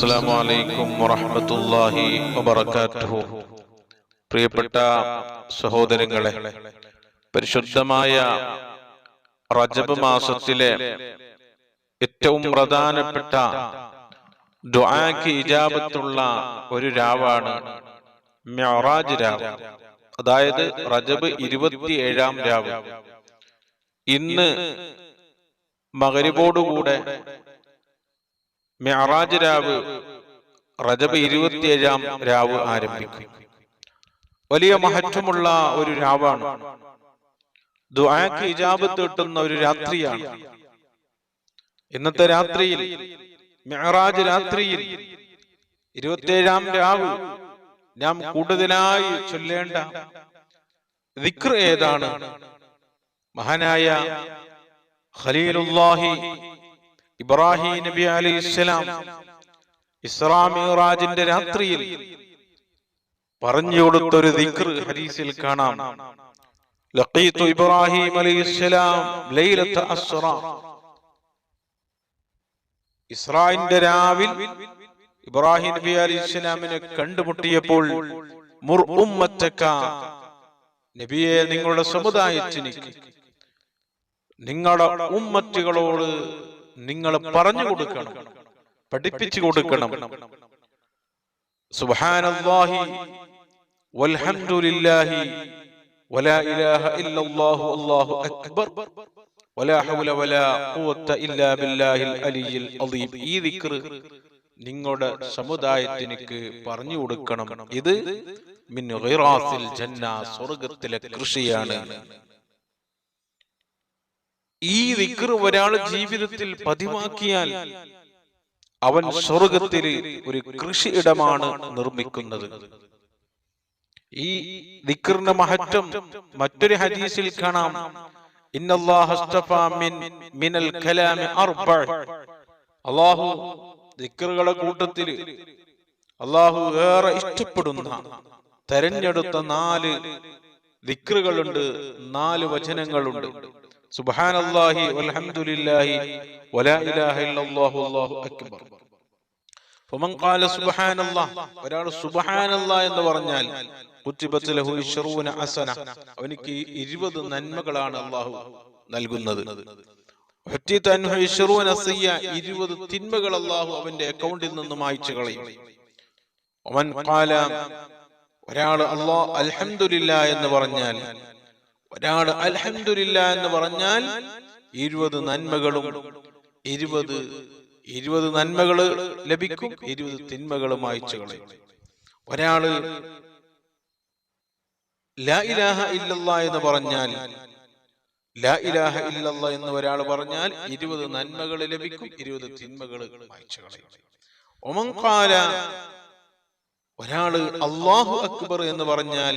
അസ്സാം വലൈക്കും വറഹമത്തല്ലാഹി വബർക്കാറ്റുഹു പ്രിയപ്പെട്ട സഹോദരങ്ങളെ പരിശുദ്ധമായ റജബ് മാസത്തിലെ ഏറ്റവും പ്രധാനപ്പെട്ട ദുആക്ക് ഇജാബത്തുള്ള ഒരു രാവാണ് മെഹറാജ് രാവ്. അതായത് റജബ് ഇരുപത്തിയേഴാം രാവ്. ഇന്ന് മകരിബോടുകൂടെ മെഹറാജ് രാവ് റജബ് ഇരുപത്തിയേഴാം രാവ് ആരംഭിക്കും. വലിയ മഹത്വമുള്ള ഒരു രാവാണ്. ദുആക്ക് ഇജാബത്ത് കിട്ടുന്ന ഒരു രാത്രിയാണ്. ഇന്നത്തെ രാത്രിയിൽ മെഹറാജ് രാത്രിയിൽ ഇരുപത്തിയേഴാം രാവ് നാം കൂടുതലായി ചൊല്ലേണ്ട ദിക്ർ ഏതാണ്? മഹാനായ ഖലീലുല്ലാഹി ഇബ്രാഹിം നബി അലി ഇസ്ലാം ഇസ്രാ മിറാജിന്റെ രാത്രിയിൽ പറഞ്ഞു കൊടുത്തൊരു ദിക്ർ ഹദീസിൽ കാണാം. ലഖീതു ഇബ്രാഹിം അലൈഹി ഇസ്ലാം ലൈലത്ത അസ്റ. ഇസ്രായിന്റെ രാവിൽ ഇബ്രാഹിം നബി അലി ഇസ്ലാമിനെ കണ്ടുമുട്ടിയപ്പോൾ മുർ ഉമ്മറ്റക്ക നബിയെ നിങ്ങളുടെ സമുദായത്തിന് നിങ്ങളുടെ ഉമ്മറ്റുകളോട് നിങ്ങൾ പറഞ്ഞു കൊടുക്കണം പഠിപ്പിച്ചു കൊടുക്കണം. സുബ്ഹാനല്ലാഹി വൽഹംദുലില്ലാഹി വലാ ഇലാഹ ഇല്ലല്ലാഹു അല്ലാഹു അക്ബർ വലാ ഹൗല വലാ ഖുവത ഇല്ലാ ബില്ലാഹിൽ അലിയിൽ അദീം. ഈ ദിക്ർ നിങ്ങളുടെ സമുദായത്തിനിക്ക് പറഞ്ഞു കൊടുക്കണം. ഇത് മിൻ ഗിറാസിൽ ജന്ന സ്വർഗത്തിലെ കൃഷിയാണ്. ഈ ദിക്ർ ഒരാൾ ജീവിതത്തിൽ പതിവാക്കിയാൽ അവൻ സ്വർഗത്തിൽ ഒരു കൃഷിയിടമാണ് നിർമ്മിക്കുന്നത്. ഈ ദിക്റിന്റെ മഹത്വം മറ്റൊരു ഹദീസിൽ കാണാം. മിനൽ കലാമി അള്ളാഹു ദിക്റുകളുടെ കൂട്ടത്തിൽ അള്ളാഹു ഏറെ ഇഷ്ടപ്പെടുന്ന തെരഞ്ഞെടുത്ത നാല് ദിക്കറുകളുണ്ട് നാല് വചനങ്ങളുണ്ട്. സുബ്ഹാനല്ലാഹി വൽഹംദുലില്ലാഹി വലാ ഇലാഹ ഇല്ലല്ലാഹു അല്ലാഹു അക്ബർ. ഫമൻ ഖാല സുബ്ഹാനല്ലാഹ് ഒരാൾ സുബ്ഹാനല്ലാഹ് എന്ന് പറഞ്ഞാൽ കുത്തിബത്ത് ലഹു ഇശ്റൂന ഹസന അവനിക്ക് 20 നന്മകളാണ് അല്ലാഹു നൽകുന്നത്. ഇരുപത് അൻഹു ഇശ്റൂന സയ്യ 20 തിന്മകൾ അല്ലാഹു അവന്റെ അക്കൗണ്ടിൽ നിന്ന് മായിച്ചു കളയും. ഒമൻ ഒരാൾ അള്ളാഹ് അൽഹംദുലില്ലാഹ് എന്ന് പറഞ്ഞാൽ ഒരാൾ അൽഹംദുലില്ല എന്ന് പറഞ്ഞാൽ ഇരുപത് നന്മകളും ഇരുപത് ഇരുപത് നന്മകൾ ലഭിക്കും ഇരുപത് തിന്മകളും അയച്ചു കളയും ഒരാൾ ലാ ഇലാഹ എന്ന് പറഞ്ഞാൽ ലാ ഇലാഹ ഇല്ലല്ലാ എന്ന് ഒരാൾ പറഞ്ഞാൽ ഇരുപത് നന്മകൾ ലഭിക്കും ഇരുപത് തിന്മകൾ അയച്ചു കളയും ഒരാൾ അള്ളാഹു അക്ബർ എന്ന് പറഞ്ഞാൽ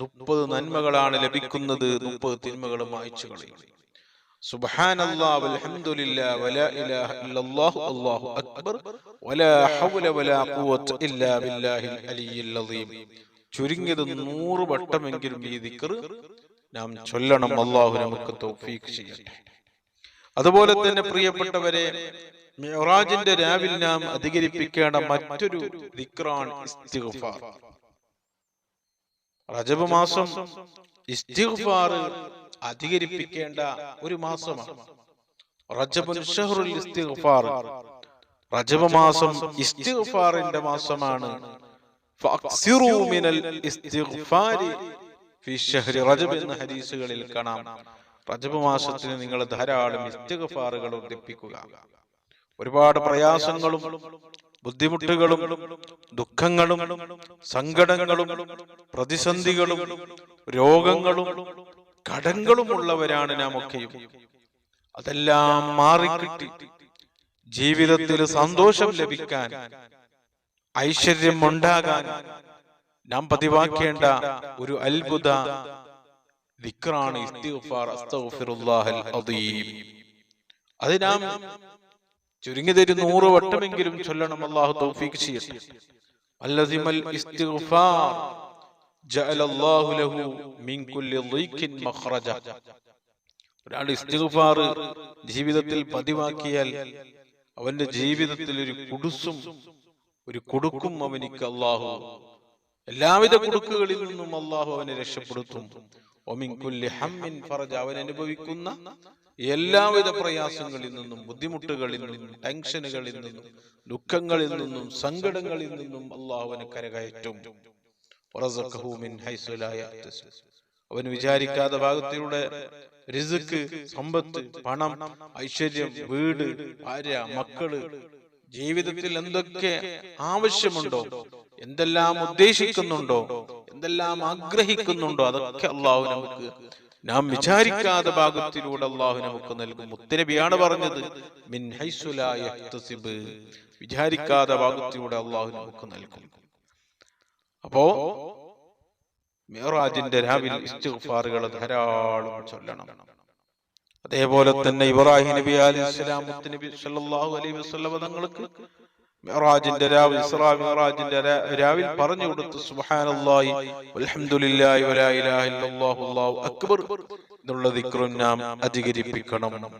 മുപ്പത് നന്മകളാണ് ലഭിക്കുന്നത് മുപ്പത് തിന്മകളും വായിച്ചു കളയും. ചുരുങ്ങിയത് നൂറ് വട്ടമെങ്കിലും ഈ ദിക്ർ നാം ചൊല്ലണം. അള്ളാഹു നമുക്ക് തൗഫീഖ് ചെയ്യട്ടെ. അതുപോലെ തന്നെ പ്രിയപ്പെട്ടവരെ മിഹ്റാജിന്റെ രാവിൽ നാം അധികരിപ്പിക്കേണ്ട മറ്റൊരു ദിക്റാണ് ഇസ്തിഗ്ഫാർ. റജബ് മാസം ഇസ്തിഗ്ഫാർ അധികരിപ്പിക്കേണ്ട ഒരു മാസമാണ്. റജബുൻ ഷഹ്റുൽ ഇസ്തിഗ്ഫാർ. റജബ് മാസം ഇസ്തിഗ്ഫാറിന്റെ മാസമാണ്. ഫഅക്സിറു മിനൽ ഇസ്തിഗ്ഫാരി ഫി ഷഹ്രി റജബ് എന്ന ഹദീസുകളിൽ കാണാം. റജബ് മാസത്തിന് നിങ്ങൾ ധാരാളം ഇസ്തിഗ്ഫാറുകൾ വർദ്ധിപ്പിക്കുക ഒരുപാട് പ്രയാസങ്ങളും ബുദ്ധിമുട്ടുകളും ദുഃഖങ്ങളും സങ്കടങ്ങളും പ്രതിസന്ധികളും രോഗങ്ങളും കടങ്ങളും ഉള്ളവരാണ് നാം ഒക്കെയും അതെല്ലാം മാറിക്കിട്ടി ജീവിതത്തിൽ സന്തോഷം ലഭിക്കാൻ ഐശ്വര്യം ഉണ്ടാകാൻ നാം പതിവാക്കേണ്ട ഒരു അത്ഭുത ദിക്റാണ് ഇസ്തിഗ്ഫാർ അസ്തഗ്ഫിറുല്ലാഹൽ അദീം. അത് നാം ചുരുങ്ങിയത് ഒരു നൂറ് വട്ടമെങ്കിലും ചൊല്ലണം അള്ളാഹു തൗഫീഖ് ചെയ്യട്ടെ. അല്ലസിമൽ ഇസ്തിഗ്ഫാർ. ജഅലല്ലാഹു ലഹു മിൻ കുല്ലി ളീഖിൻ മഖ്റജ. ഒരാൾ ഇസ്തിഗ്ഫാർ ജീവിതത്തിൽ പതിവാക്കിയാൽ അവന്റെ ജീവിതത്തിൽ ഒരു കുടുസും ഒരു കൊടുക്കും അവനിക്ക് അള്ളാഹു എല്ലാവിധ കുടുക്കുകളിൽ നിന്നും അള്ളാഹു അവനെ രക്ഷപ്പെടുത്തും. ഹമ്മിൻ ഫറജ അവൻ അനുഭവിക്കുന്ന എല്ലാവിധ പ്രയാസങ്ങളിൽ നിന്നും ബുദ്ധിമുട്ടുകളിൽ നിന്നും ടെൻഷനുകളിൽ നിന്നും ദുഃഖങ്ങളിൽ നിന്നും സങ്കടങ്ങളിൽ നിന്നും അള്ളാഹുവിന് കരകയറ്റും. അവൻ വിചാരിക്കാത്ത ഭാഗത്തിലൂടെ റിസ്ക് സമ്പത്ത് പണം ഐശ്വര്യം വീട് ഭാര്യ മക്കൾ ജീവിതത്തിൽ എന്തൊക്കെ ആവശ്യമുണ്ടോ? എന്തെല്ലാം ഉദ്ദേശിക്കുന്നുണ്ടോ? എന്തെല്ലാം ആഗ്രഹിക്കുന്നുണ്ടോ അതൊക്കെ അള്ളാഹു നമുക്ക് നാം വിചാരിക്കാത്ത ഭാഗത്തിലൂടെ അള്ളാഹു നമുക്ക് നൽകും മുത്തനബിയാണ് പറഞ്ഞത് മിൻ. വിചാരിക്കാത്ത ഭാഗത്തിലൂടെ അള്ളാഹു നമുക്ക് നൽകും അപ്പോ മെഹറാജിന്റെ രാവിലെ ഇസ്തിഗ്ഫാറുകൾ ധാരാളം ചൊല്ലണം. അതേപോലെ തന്നെ ഇബ്രാഹിം നബി അലൈഹിസ്സലാം നബി സല്ലല്ലാഹു അലൈഹി വസല്ലം തങ്ങൾക്ക് മിറാജിന്റെ രാവിൽ ഇസ്രാ മെറാജിന്റെ രാവിൽ പറഞ്ഞു കൊടുത്തു സുബ്ഹാനല്ലാഹി. വൽഹംദുലില്ലാഹി വലാ ഇലാഹ ഇല്ലല്ലാഹു അല്ലാഹു അക്ബർ. എന്നുള്ള ദിക്റും നാം അധികരിപ്പിക്കണം.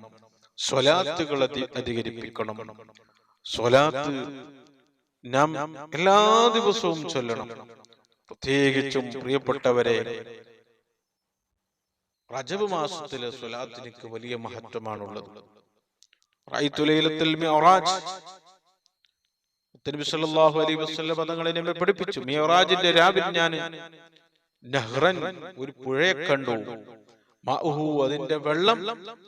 സ്വലാത്തുകൾ അധി- അധികരിപ്പിക്കണം. സ്വലാത്ത് നാം എല്ലാ ദിവസവും ചൊല്ലണം. പ്രത്യേകിച്ചും പ്രിയപ്പെട്ടവരെ റജബ് മാസത്തിലെ സ്വലാത്തിനിക്ക് വലിയ മഹത്വമാണുള്ളത്. റഅയ്തു ലൈലത്തുൽ മുത്തനബി സല്ലല്ലാഹു അലൈഹി വസല്ലം പദങ്ങളെ നമ്മെ പഠിപ്പിച്ചു മിയറാജിന്റെ രാവിൽ ഞാൻ നഹ്റൻ ഒരു പുഴയെ കണ്ടു. മഅഹു അതിന്റെ വെള്ളം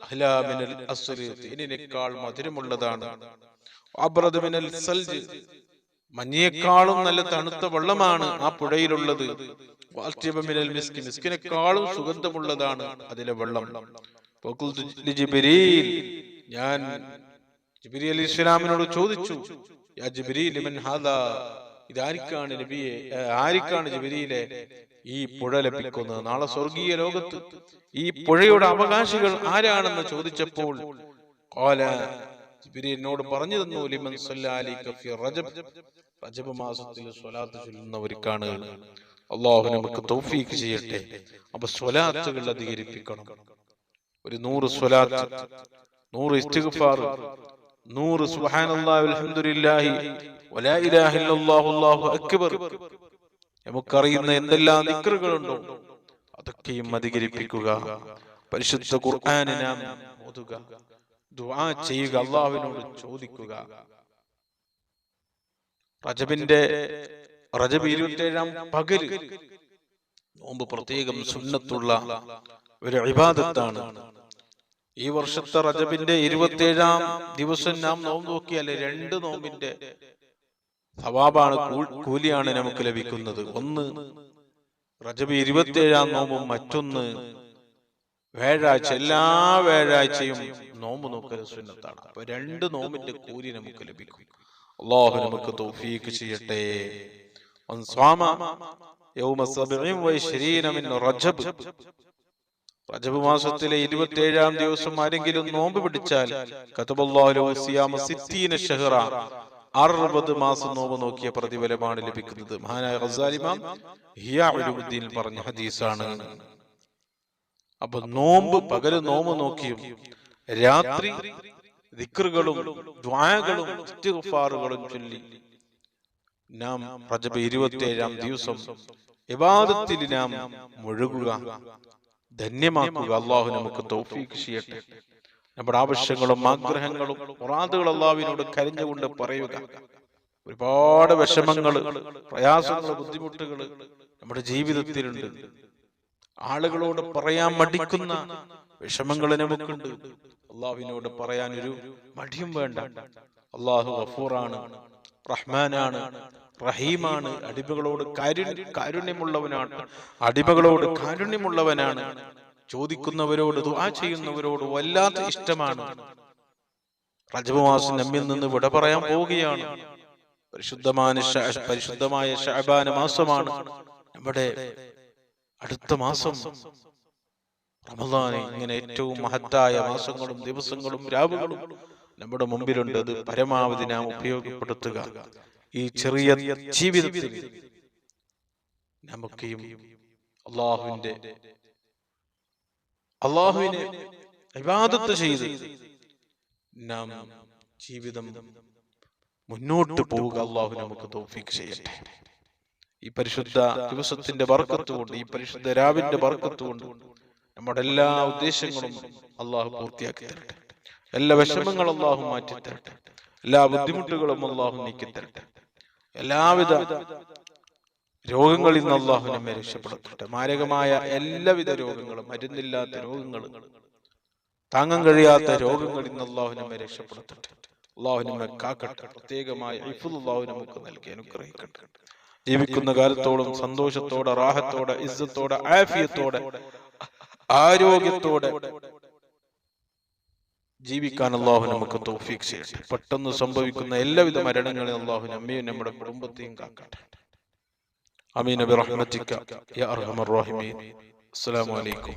ഹലാമിനൽ മിനൽ അസ്രി തേനിനേക്കാൾ മധുരമുള്ളതാണ്. അബ്രദ് മിനൽ സൽജ് മഞ്ഞേക്കാളും നല്ല തണുത്ത വെള്ളമാണ് ആ പുഴയിലുള്ളത്. മിനൽ മിസ്കി മിസ്കിനേക്കാളും സുഗന്ധമുള്ളതാണ് അതിലെ വെള്ളം. ഞാൻ ജിബ്രീൽ അലൈഹി ഇസ്ലാമിനോട് ചോദിച്ചു ഇതാരിക്കാണ് നബിയെ? ആരിക്കാണ് ജബിരിയിലെ ഈ പുഴ ലഭിക്കുന്നത്. നാളെ സ്വർഗീയ ലോകത്ത്. ഈ പുഴയുടെ അവകാശികൾ ആരാണെന്ന് ചോദിച്ചപ്പോൾ കോല ജിബ്രീൽ എന്നോട് പറഞ്ഞു തന്നു ലിമൻ റജബ്. റജബ് മാസത്തിൽ സ്വലാത്ത് ചൊല്ലുന്നവർക്കാണ് അള്ളാഹു നമുക്ക് തൗഫീക്ക് ചെയ്യട്ടെ. അപ്പൊ സ്വലാത്തുകൾ അധികരിപ്പിക്കണം. ഒരു നൂറ് സ്വലാത്ത് നൂറ് ഇസ്തിഗ്ഫാർ നൂറ് അക്ബർ. നമുക്കറിയുന്ന എന്തെല്ലാം നിക്കറുകളുണ്ടോ അതൊക്കെയും അധികരിപ്പിക്കുക. പരിശുദ്ധ ഖുർആനെ നാം ഓതുക. ദുആ ചെയ്യുക. അള്ളാഹുവിനോട് ചോദിക്കുക. റജബിന്റെ റജബ് ഇരുപത്തേഴാം പകൽ നോമ്പ് പ്രത്യേകം സുന്നത്തുള്ള ഒരു ഇബാദത്താണ്. ഈ വർഷത്തെ റജബിന്റെ ഇരുപത്തിയേഴാം ദിവസം നാം നോമ്പ് നോക്കിയാൽ രണ്ട് നോമ്പിന്റെ സവാബാണ് കൂലിയാണ് നമുക്ക് ലഭിക്കുന്നത്. ഒന്ന് റജബ് ഇരുപത്തിയേഴാം നോമ്പും മറ്റൊന്ന് വ്യാഴാഴ്ച എല്ലാ വ്യാഴാഴ്ചയും നോമ്പ് നോക്കൽ സുന്നത്താണ്. അപ്പൊ രണ്ട് നോമ്പിന്റെ കൂലി നമുക്ക് ലഭിക്കും. അള്ളാഹു നമുക്ക് തോഫീക്ക് ചെയ്യട്ടെ. സ്വാമ യൗമ സബ്ഇൻ വഇശ്രീന മിൻ റജബ്. റജബ് മാസത്തിലെ ഇരുപത്തിയേഴാം ദിവസം ആരെങ്കിലും നോമ്പ് പിടിച്ചാൽ അറുപത് മാസം നോമ്പ് നോക്കിയ പ്രതിഫലമാണ് ലഭിക്കുന്നത്. മഹാനായ ഹസാലിമാം ഇമാം ഹിയ ഉലുദ്ദീൻ പറഞ്ഞ ഹദീസാണ്. അപ്പൊ നോമ്പ് പകൽ നോമ്പ് നോക്കിയും രാത്രി ദിക്റുകളും ദ്വായകളും ഇസ്തിഗ്ഫാറുകളും ചൊല്ലി നാം റജബ് ഇരുപത്തിയേഴാം ദിവസം ഇബാദത്തിൽ നാം മുഴുകുക. ധന്യമാക്കുക അള്ളാഹു നമുക്ക് തോഫീക്ക് ചെയ്യട്ടെ. നമ്മുടെ ആവശ്യങ്ങളും ആഗ്രഹങ്ങളും മുറാദുകൾ അള്ളാഹുവിനോട് കരഞ്ഞുകൊണ്ട് പറയുക. ഒരുപാട് വിഷമങ്ങൾ പ്രയാസങ്ങൾ ബുദ്ധിമുട്ടുകൾ നമ്മുടെ ജീവിതത്തിലുണ്ട്. ആളുകളോട് പറയാൻ മടിക്കുന്ന വിഷമങ്ങൾ നമുക്കുണ്ട്. അള്ളാഹുവിനോട് പറയാൻ ഒരു മടിയും വേണ്ട. അള്ളാഹു ഗഫൂറാണ്. റഹ്മാനാണ് റഹീമാണ് അടിമകളോട് കാരുണ്യ കാരുണ്യമുള്ളവനാണ് അടിമകളോട് കാരുണ്യമുള്ളവനാണ്. ചോദിക്കുന്നവരോട് ദുആ ചെയ്യുന്നവരോട് വല്ലാത്ത ഇഷ്ടമാണ്. റജബ് മാസം നമ്മിൽ നിന്ന് വിട പറയാൻ പോവുകയാണ്. പരിശുദ്ധമായ പരിശുദ്ധമായ ഷഹബാന മാസമാണ്. നമ്മുടെ അടുത്ത മാസം. റമദാൻ ഇങ്ങനെ ഏറ്റവും മഹത്തായ മാസങ്ങളും ദിവസങ്ങളും രാവുകളും നമ്മുടെ മുമ്പിലുണ്ട്. അത് പരമാവധി നാം ഉപയോഗപ്പെടുത്തുക. ഈ ചെറിയ ജീവിതത്തിൽ നമുക്കും അള്ളാഹുവിന്റെ അള്ളാഹുവിനെ വിവാദത്ത് ചെയ്ത് നാം ജീവിതം മുന്നോട്ട് പോവുക. അള്ളാഹു നമുക്ക് തോഫിക്ക് ചെയ്യട്ടെ. ഈ പരിശുദ്ധ ദിവസത്തിന്റെ വർക്കത്തുകൊണ്ട് ഈ പരിശുദ്ധ രാവിന്റെ വർക്കത്തുകൊണ്ട് നമ്മുടെ എല്ലാ ഉദ്ദേശങ്ങളും അള്ളാഹു പൂർത്തിയാക്കി തരട്ടെ. എല്ലാ വിഷമങ്ങളും അള്ളാഹു മാറ്റി തരട്ടെ എല്ലാ ബുദ്ധിമുട്ടുകളും അള്ളാഹു നീക്കി തരട്ടെ എല്ലാവിധ രോഗങ്ങളിൽ നിന്ന് അള്ളാഹു നമ്മെ രക്ഷപ്പെടുത്തട്ടെ. മാരകമായ എല്ലാവിധ രോഗങ്ങളും മരുന്നില്ലാത്ത രോഗങ്ങളും താങ്ങാൻ കഴിയാത്ത രോഗങ്ങളിൽ നിന്ന് അള്ളാഹു നമ്മെ രക്ഷപ്പെടുത്തട്ടെ. അള്ളാഹു നമ്മെ കാക്കട്ടെ. പ്രത്യേകമായ അള്ളാഹു നമുക്ക് നൽകി അനുഗ്രഹിക്കട്ടെ. ജീവിക്കുന്ന കാലത്തോളം സന്തോഷത്തോടെ റാഹത്തോടെ ഇസ്സത്തോടെ ആഫിയത്തോടെ ആരോഗ്യത്തോടെ ജീവിക്കാൻ അള്ളാഹു നമുക്ക് തൗഫീഖ് ചെയ്യട്ടെ. പെട്ടെന്ന് സംഭവിക്കുന്ന എല്ലാവിധ മരണങ്ങളെയും അള്ളാഹു നമ്മയും നമ്മുടെ കുടുംബത്തെയും കാക്കട്ടെ. അമീൻ അർഹമർ റഹീമീൻ. അസ്സലാമു അലൈക്കും.